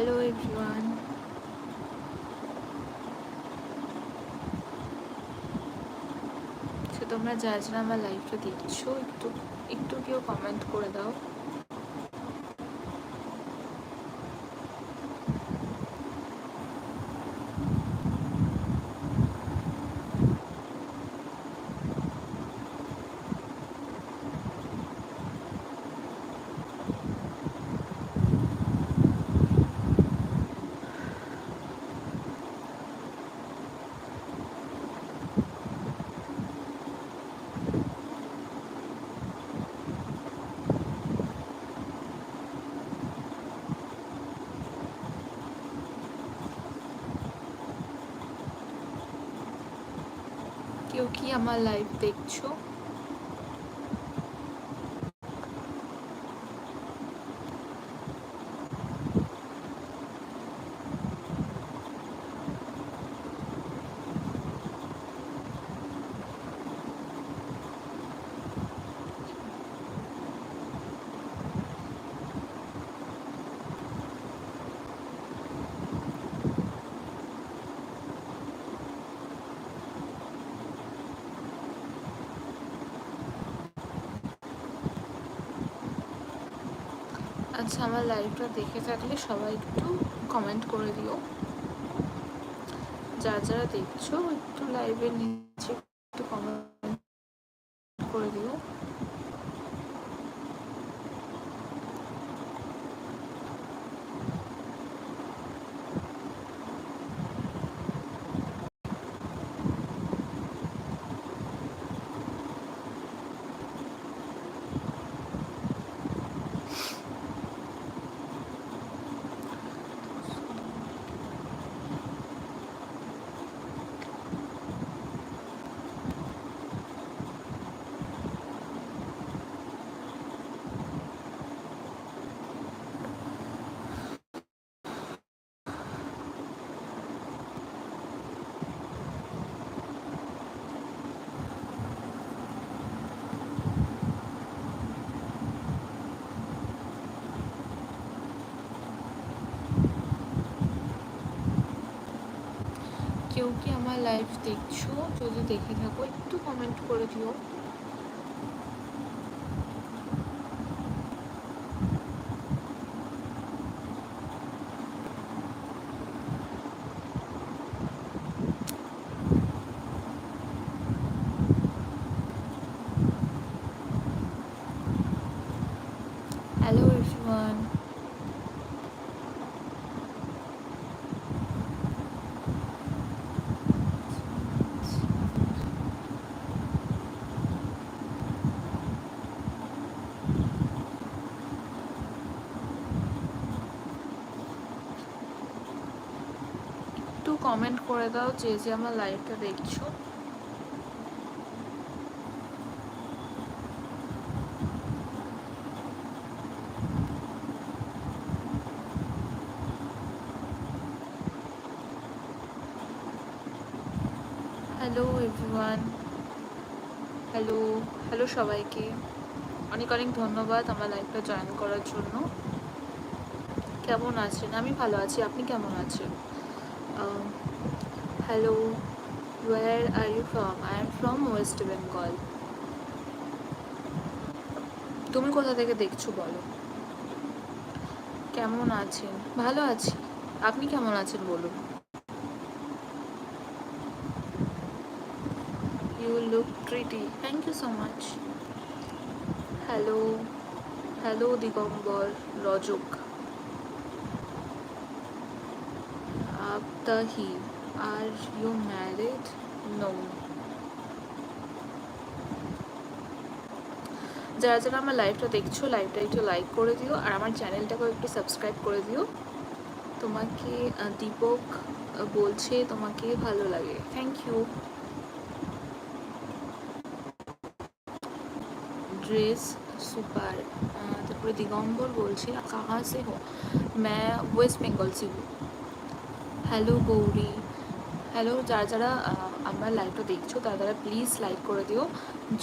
Hello everyone তো তোমরা যা যা আমার লাইফটা দেখছ, একটু একটু কেউ কমেন্ট করে দাও। আমার লাইভ দেখছো আচ্ছা আমার লাইভটা দেখে থাকলে সবাই একটু কমেন্ট করে দিও। যা যারা দেখছ, একটু লাইভে নিচে একটু কমেন্ট করে দিও কেউ কি আমার লাইভ দেখছ? যদি দেখে থাকো একটু কমেন্ট করে দিও হ্যালো এভরিওয়ান একটু কমেন্ট করে দাও যে যে আমার লাইভটা দেখছ। হ্যালো এভরিওয়ান হ্যালো হ্যালো সবাইকে। অনেক অনেক ধন্যবাদ আমার লাইভটা জয়েন করার জন্য। কেমন আছেন? আমি ভালো আছি। আপনি কেমন আছেন? Hello where are you from I am from West Bengal তুমি কোথা থেকে দেখছ বলো? কেমন আছেন? ভালো আছি। আপনি কেমন আছেন বলুন? You look pretty thank you so much hello hello Digambar Rajak Abdahi, are you married? No. যারা যারা আমার লাইভটা দেখছো লাইভটা একটু লাইক করে দিও আর আমার চ্যানেলটাকেও একটু সাবস্ক্রাইব করে দিও তোমাকে আহ, দীপক আহ, বলছে তোমাকে ভালো লাগে থ্যাংক ইউ ड्रेस सुपर তারপরে দিগম্বর বলছে कहाँ से हो मैं वेस्ट बेंगल से हूँ হ্যালো গৌরী हेलो যারা যারা আমার लाइव को देखो चो তারা प्लीज़ लाइक कर दियो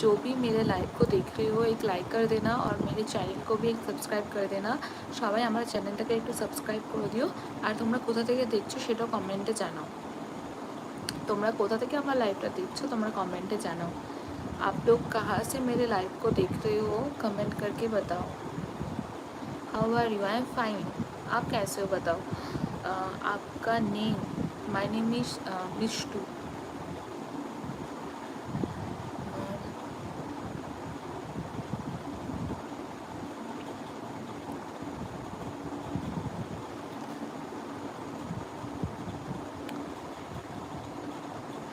जो भी मेरे लाइव को देख रहे हो, एक लाइक कर देना और मेरे चैनल को भी एक सब्सक्राइब कर देना। সবাই আমার চ্যানেলটাকে एक সাবস্ক্রাইব कर दिओ और तुम्हारा কোথা থেকে দেখছো সেটাও কমেন্টে জানাও। তোমরা কোথা থেকে আমার লাইভটা দেখছো तुम्हारा कमेंटे जाओ आप लोग कहाँ से मेरे लाइव को देख रहे हो कमेंट करके बताओ। How are you I am fine आप कैसे हो बताओ? आपका name my name is Vishnu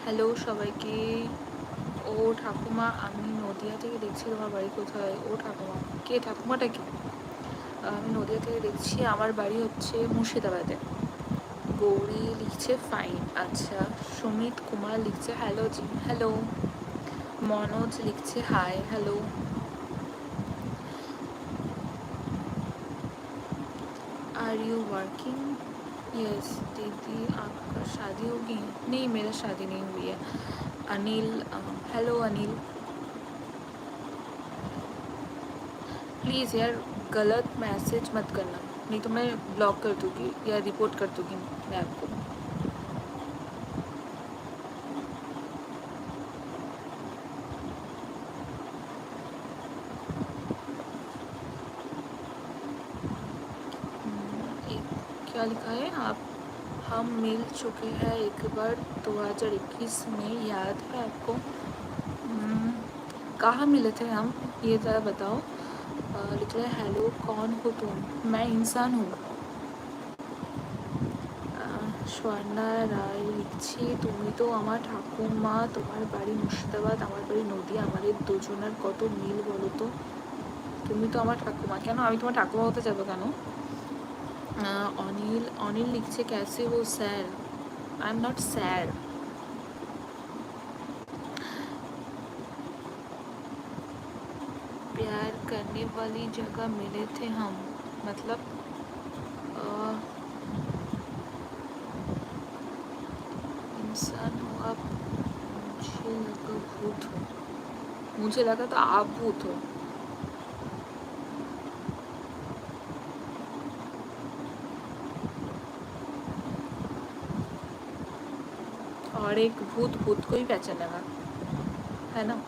hello সবাইকে। ও ঠাকুমা, আমি নদিয়া থেকে দেখছি তোমার বাড়ি কোথায়? ও ঠাকুমা, কে? ঠাকুমাটা কি? আমি নদিয়া থেকে দেখছি, আমার বাড়ি হচ্ছে মুর্শিদাবাদে। গৌরী লিখছে ফাইন আচ্ছা সুমিত কুমার লিখছে হ্যালো জি হ্যালো মনোজ লিখছে hi hello are you working yes दीदी आपका शादी होगी नहीं मेरा शादी नहीं हुई है अनिल हेलो अनिल प्लीज़ यार गलत मैसेज मत करना नहीं तो मैं ब्लॉक कर दूँगी या रिपोर्ट कर दूँगी मैं आपको क्या लिखा है? आप हम मिल चुके हैं एक बार 2021 में याद है आपको? हम्म, कहाँ मिले थे हम? ये ज़रा बताओ। लिख रहे हेलो कौन हो तुम? मैं इंसान हूँ। স্বর্ণা রায় লিখছি তুমি তো আমার ঠাকুমা তোমার বাড়ি মুর্শিদাবাদ আমার বাড়ি নদী আমাদের দুজনের কত মিল বলো তো তুমি তো আমার ঠাকুমা কেন আমি তোমার ঠাকুমা হতে যাবো কেন আহ, অনিল অনিল লিখছে ক্যাসে হো sir I am not sir प्यार करने वाली जगह मिले थे हम मतलब मुझे लगा तो आप भूत हो और एक भूत भूत को ही पहचान लगा है ना?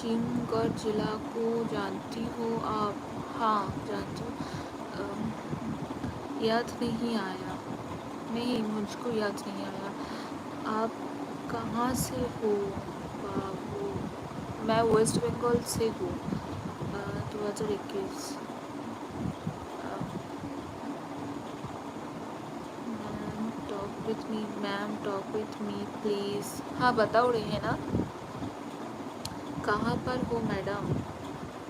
आजमगढ़ जिला को जानती हो आप? हाँ जानती हूँ। याद नहीं आया। नहीं, मुझको याद नहीं आया। आप कहाँ से हो? बाबू? मैं वेस्ट बंगाल से हूँ। दो हज़ार इक्कीस। Ma'am talk with me ma'am talk with me please हाँ बताओ, रही है ना? कहाँ पर हो, मैडम?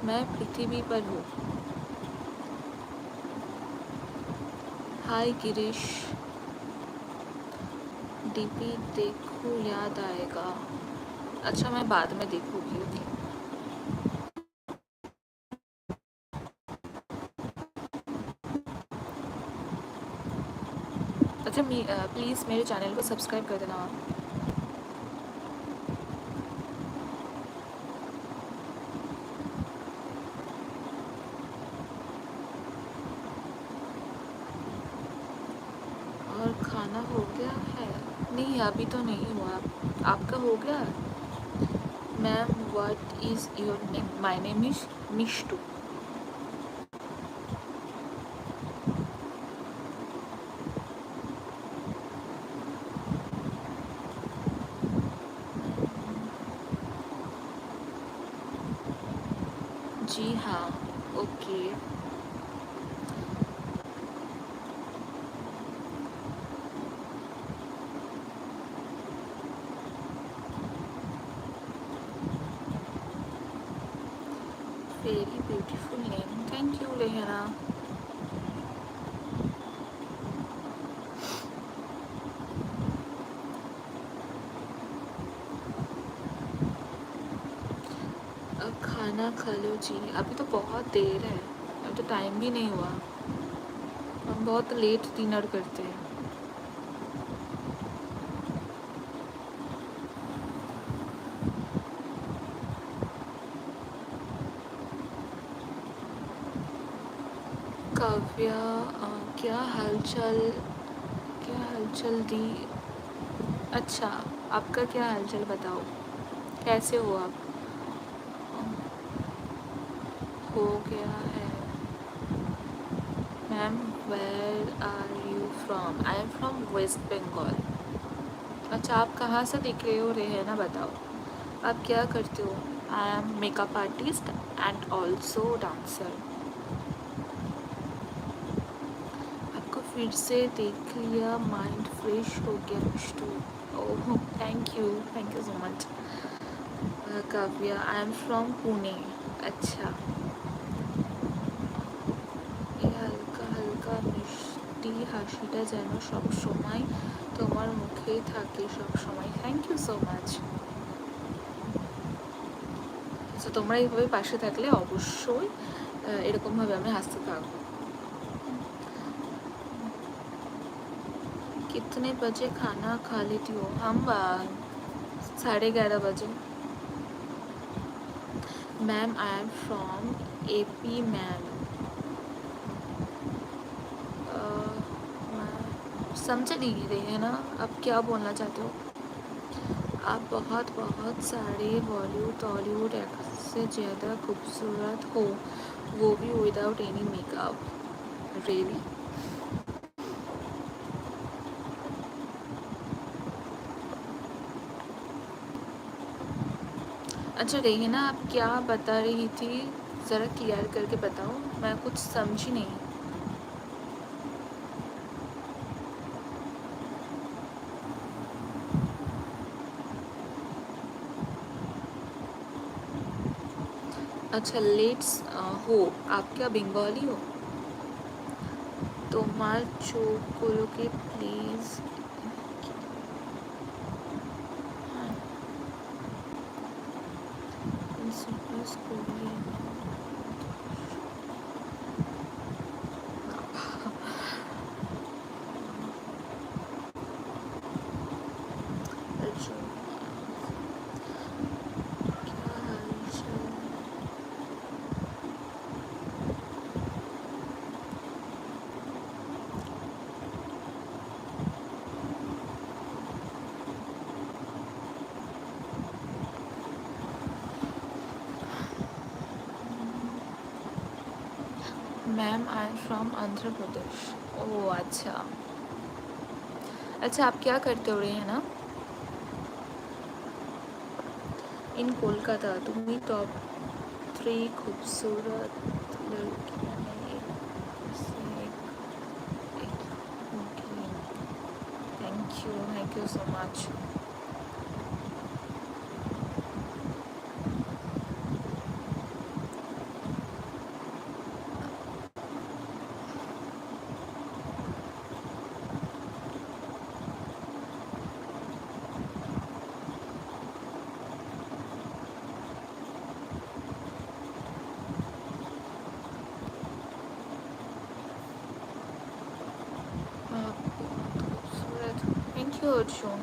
मैं पृथ्वी पर हूँ। हाय गिरीश। डीपी देखो, याद आएगा। अच्छा मैं बाद में देखूँगी। ओके अच्छा प्लीज़ मेरे चैनल को सब्सक्राइब कर देना आप और खाना हो गया है नहीं अभी तो नहीं हुआ। आपका हो गया? Ma'am what is your name my name is Mishtu ji हाँ ओके very खाना खा लो जी अभी तो बहुत देर है। अभी तो टाइम भी नहीं हुआ। हम बहुत लेट डिनर करते हैं। काव्या क्या हालचाल? क्या हालचाल दी? अच्छा आपका क्या हालचाल बताओ? कैसे हो आप? हो गया है। Ma'am where are you from I am from West Bengal अच्छा आप कहाँ से दिख रहे हो रहे हैं ना बताओ। आप क्या करते हो? I am makeup artist and also dancer आपको फिर से देख लिया माइंड फ्रेश हो गया ओह thank you thank you so much Kavya I am from Pune अच्छा। মিষ্টি হাসিটা যেন সব সময় তোমার মুখেই থাকে সব সময় থ্যাংক ইউ সো মাচ তো তোমরা এইভাবে পাশে থাকলে অবশ্যই আহ, এরকমভাবে আমি হাসতে থাকবো कितने बजे खाना खा लेती हो हम आ, साढ़े ग्यारह बजे ma'am I am from A P ma'am समझ नहीं रहे हैं ना, आप क्या बोलना चाहते हो? आप बहुत बहुत सारे बॉलीवुड टॉलीवुड एक्ट्रेस से ज़्यादा खूबसूरत हो, वो भी विदाउट एनी मेकअप रियली अच्छा रही है ना, आप क्या बता रही थी? ज़रा क्लियर करके बताओ, मैं कुछ समझी नहीं। अच्छा लेट्स हो आप क्या बंगाली हो তোমার চোখগুলোকে please ma'am I am from Andhra Pradesh oh अच्छा। अच्छा आप क्या करते हो रहे हैं ना? इन कोलकाता, तुम्ही टॉप थ्री खूबसूरत लड़कियों thank you thank you so much good soon.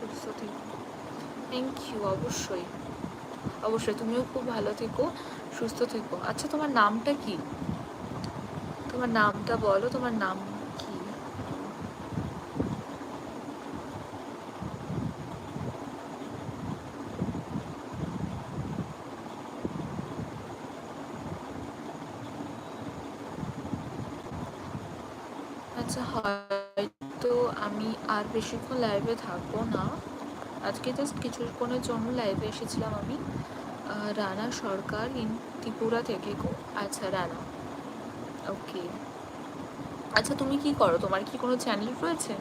সুস্থ থেকো থ্যাংক ইউ অবশ্যই। অবশ্যই, তুমিও খুব ভালো থেকো, সুস্থ থেকো। আচ্ছা তোমার নামটা কি? তোমার নামটা বলো, তোমার নাম আচ্ছা হয়তো আমি আর বেশিক্ষণ লাইভে থাকব না। আজকে জাস্ট কিছুক্ষণের জন্য লাইভে এসেছিলাম আমি রানা সরকার ইন ত্রিপুরা থেকে আচ্ছা রানা। ওকে আচ্ছা তুমি কি করো? তোমার কি কোনো চ্যানেল রয়েছে?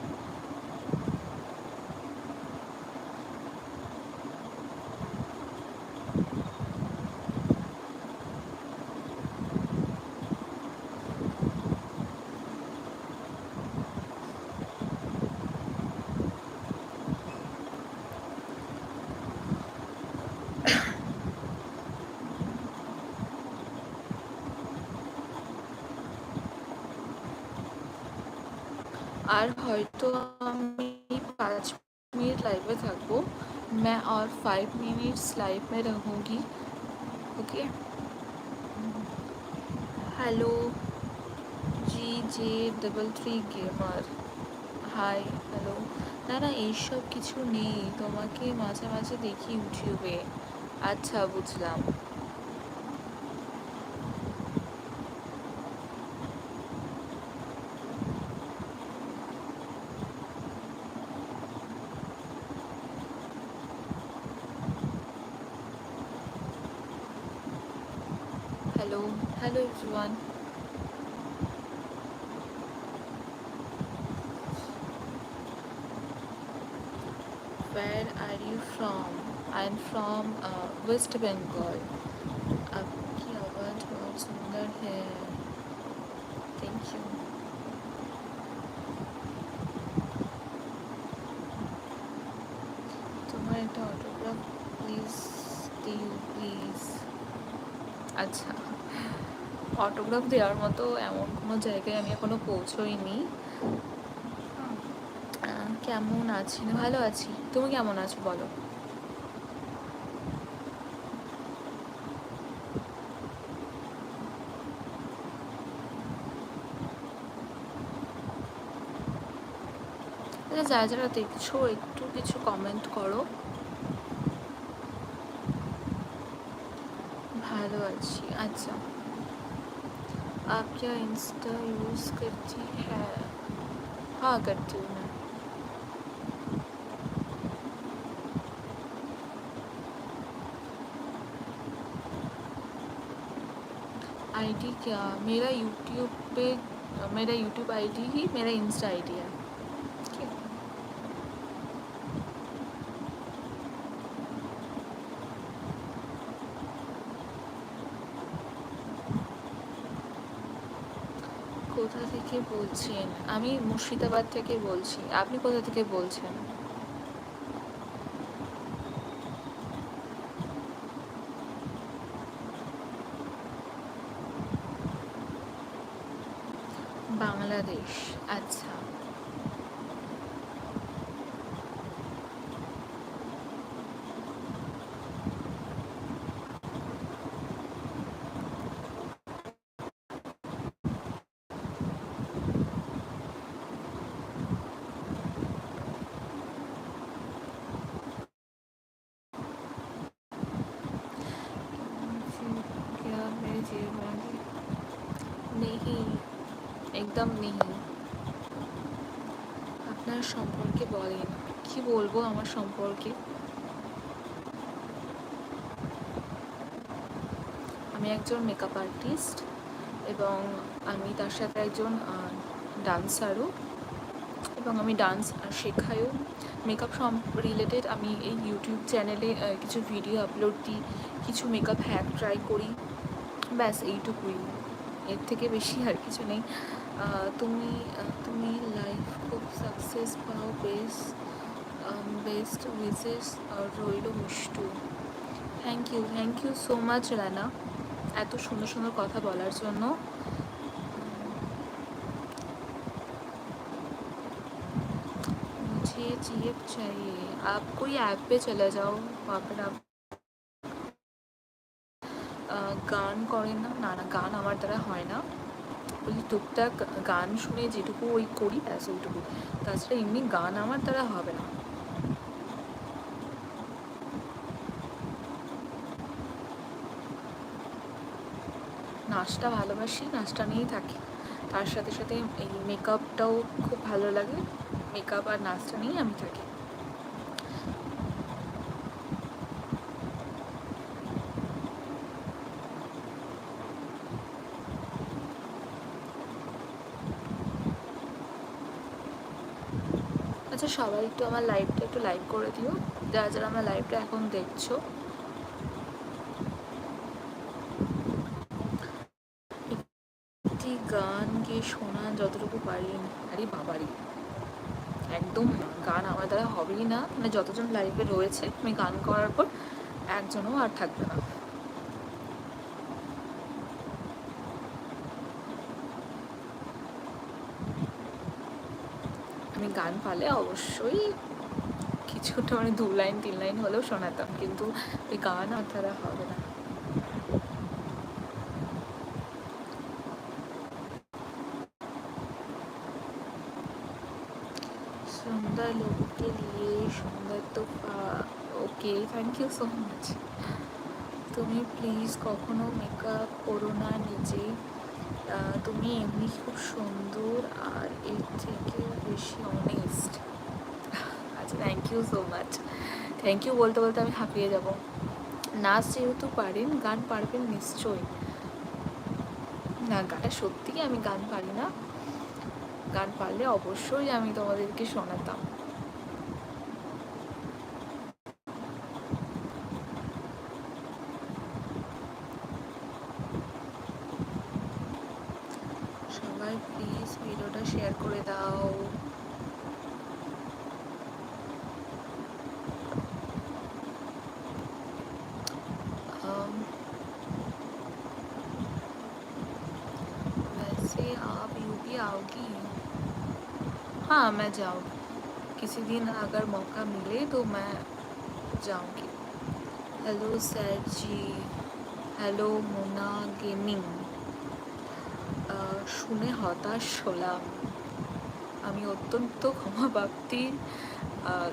আর হয়তো আমি पाँच मिनट लाइव में থাকবো मैं और फाइव मिनट्स लाइव में रहूँगी okay hello G J double three gamer hi hello না না এইসব কিছু নেই তোমাকে মাঝে মাঝে দেখি ইউটিউবে আচ্ছা বুঝলাম Where are you from? I'm from uh, West Bengal. Autograph দেওয়ার মতো এমন কোনো জায়গায় আমি এখনও পৌঁছোইনি। কেমন আছি? ভালো আছি। তুমি কেমন আছো বলো? আচ্ছা যারা যারা দেখছ, একটু কিছু কমেন্ট করো। ভালো আছি। আচ্ছা। आप क्या इंस्टा यूज़ करती है? हाँ करती हूँ मैं। आईडी क्या? मेरा यूट्यूब पे, मेरा यूट्यूब आईडी ही मेरा इंस्टा आईडी है। বলছেন আমি মুর্শিদাবাদ থেকে বলছি। আপনি কোথা থেকে বলছেন? বাংলাদেশ। আচ্ছা। বলব আমার সম্পর্কে। আমি একজন মেকআপ আর্টিস্ট এবং আমি তার সাথে একজন ডান্সারও এবং আমি ডান্স শেখাইও। মেকআপ সম রিলেটেড আমি এই ইউটিউব চ্যানেলে কিছু ভিডিও আপলোড দিই, কিছু মেকআপ হ্যাক ট্রাই করি। ব্যাস, এইটুকুই। এর থেকে বেশি আর কিছু নেই। তুমি তুমি লাইফ খুব সাকসেস পাও বেশ বেস্ট উইসেস রইল Mishtu thank you thank you so much Rana এত সুন্দর সুন্দর কথা বলার জন্য मुझे जीप चाहिए आप कोई ऐप पे चले जाओ वहाँ पर आप আহ, গান করেন না না না গান আমার দ্বারা হয় না ওই টুকটাক গান শুনে যেটুকু ওই করি ব্যাস ওইটুকু তাছাড়া এমনি গান আমার দ্বারা হবে না নাচটা ভালোবাসি, নাচটা নিয়েই থাকি। তার সাথে সাথে এই মেকআপটাও খুব ভালো লাগে। মেকআপ আর নাচটা নিয়েই আমি থাকি। আচ্ছা সবাই একটু আমার লাইভটা একটু লাইভ করে দিও। যারা যারা আমার লাইভটা এখন দেখছ একটি গান গিয়ে শোনা যতটুকু পারি আরে বাবারি। একদম গান আমার দ্বারা হবেই না। মানে যতজন লাইভে রয়েছে, আমি গান করার পর একজনও আর থাকবে না। আমি গান পালে অবশ্যই কিছুটা মানে দু লাইন তিন লাইন হলেও শোনাতাম। কিন্তু ওই গান আর তারা হবে সো মাচ তুমি প্লিজ কখনো মেকআপ করো না নিজে। তুমি এমনি খুব সুন্দর আর এর থেকে বেশি অনেস্ট আচ্ছা thank you so much thank you বলতে বলতে আমি হাঁপিয়ে যাব। নাচ যেহেতু পারেন, গান পারবেন নিশ্চয়ই। না গানটা সত্যিই আমি গান পারি না। গান পারলে অবশ্যই আমি তোমাদেরকে শোনাতাম। जाऊँ किसी दिन अगर मौका मिले तो मैं जाऊँगी hello sir ji hello Mona gaming শুনে হতাশ হলাম আমি অত্যন্ত ক্ষমা প্রাপ্তি আহ,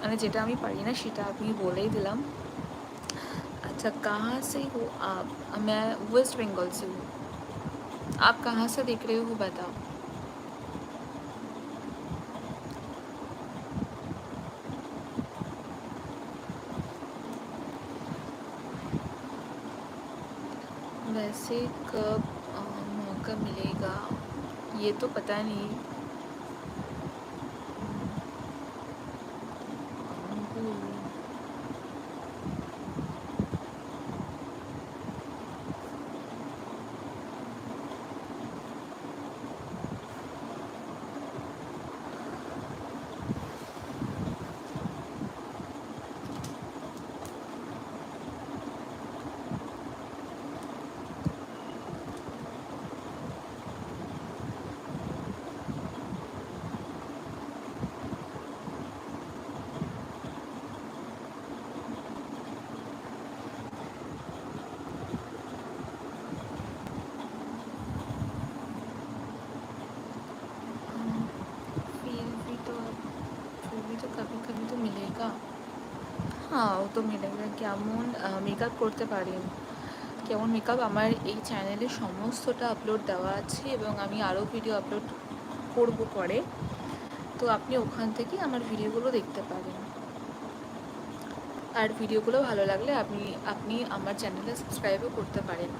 মানে যেটা আমি পারি না সেটা আমি বলেই দিলাম अच्छा कहाँ से हो आप मैं वेस्ट बंगाल से हूँ आप कहाँ से देख रहे हो बताओ वैसे कब मौका मिलेगा ये तो पता नहीं। মিলেগা কেমন মেকআপ করতে পারেন? কেমন মেকআপ আমার এই চ্যানেলে সমস্তটা আপলোড দেওয়া আছে এবং আমি আরও ভিডিও আপলোড করব পরে। তো আপনি ওখান থেকে আমার ভিডিওগুলো দেখতে পারেন। আর ভিডিওগুলো ভালো লাগলে আপনি আপনি আমার চ্যানেলে সাবস্ক্রাইবও করতে পারেন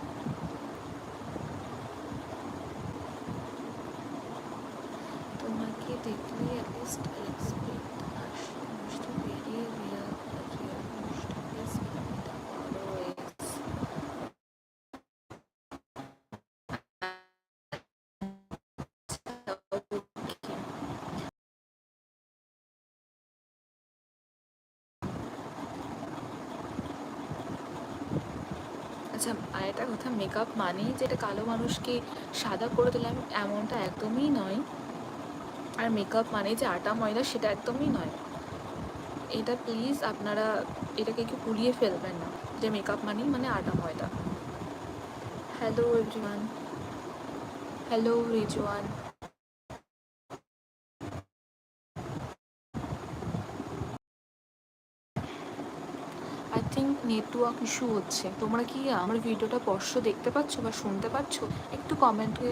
তোমাকে দেখলে অ্যাটলিস্ট এক্সপেক্ট হাসি মুষ্টি বেরিয়ে রিয়া রিয়া মুষ্টিকে স্মিতা অলওয়েজ আচ্ছা আর একটা কথা মেকআপ মানেই যেটা কালো মানুষকে সাদা করে দিলাম এমনটা একদমই নয়। আর মেকআপ মানে যে আটা ময়দা সেটা একদমই নয়। এটা প্লিজ আপনারা এটাকে একটু পুড়িয়ে ফেলবেন না। যে মেকআপ মানেই মানে আটা ময়দা hello everyone hello Rizwan I think network issue হচ্ছে। তোমরা কি আমার ভিডিওটা স্পষ্ট দেখতে পাচ্ছ বা শুনতে পাচ্ছ? একটু কমেন্টে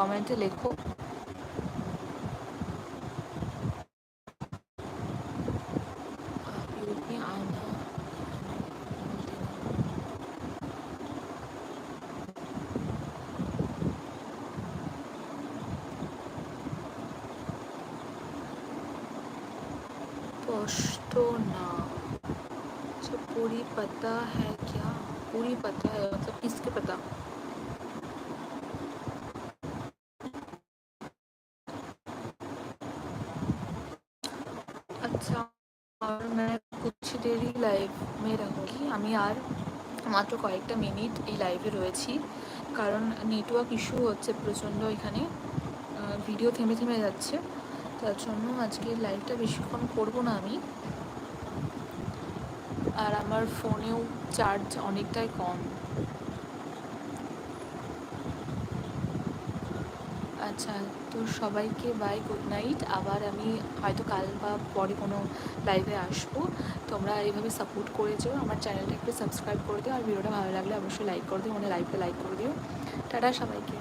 কমেন্টে লেখো। अच्छा और मैं कुछ देरी লাইভ মে रहूँगी আমি আর মাত্র কয়েকটা মিনিট এই লাইভে রয়েছি কারণ নেটওয়ার্ক ইস্যু হচ্ছে প্রচণ্ড এখানে ভিডিও থেমে থেমে যাচ্ছে তার জন্য আজকে লাইভটা বেশিক্ষণ করবো না আমি আর আমার ফোনেও চার্জ অনেকটাই কম আচ্ছা তো সবাইকে বাই গুড নাইট আবার আমি হয়তো কাল বা পরে কোনো লাইভে আসব। তোমরা এইভাবে সাপোর্ট করে যেও। আমার চ্যানেলটা একটু সাবস্ক্রাইব করে দিও। আর ভিডিওটা ভালো লাগলে অবশ্যই লাইক করে দিও। মানে লাইভে লাইক করে দিও। টাটা সবাইকে।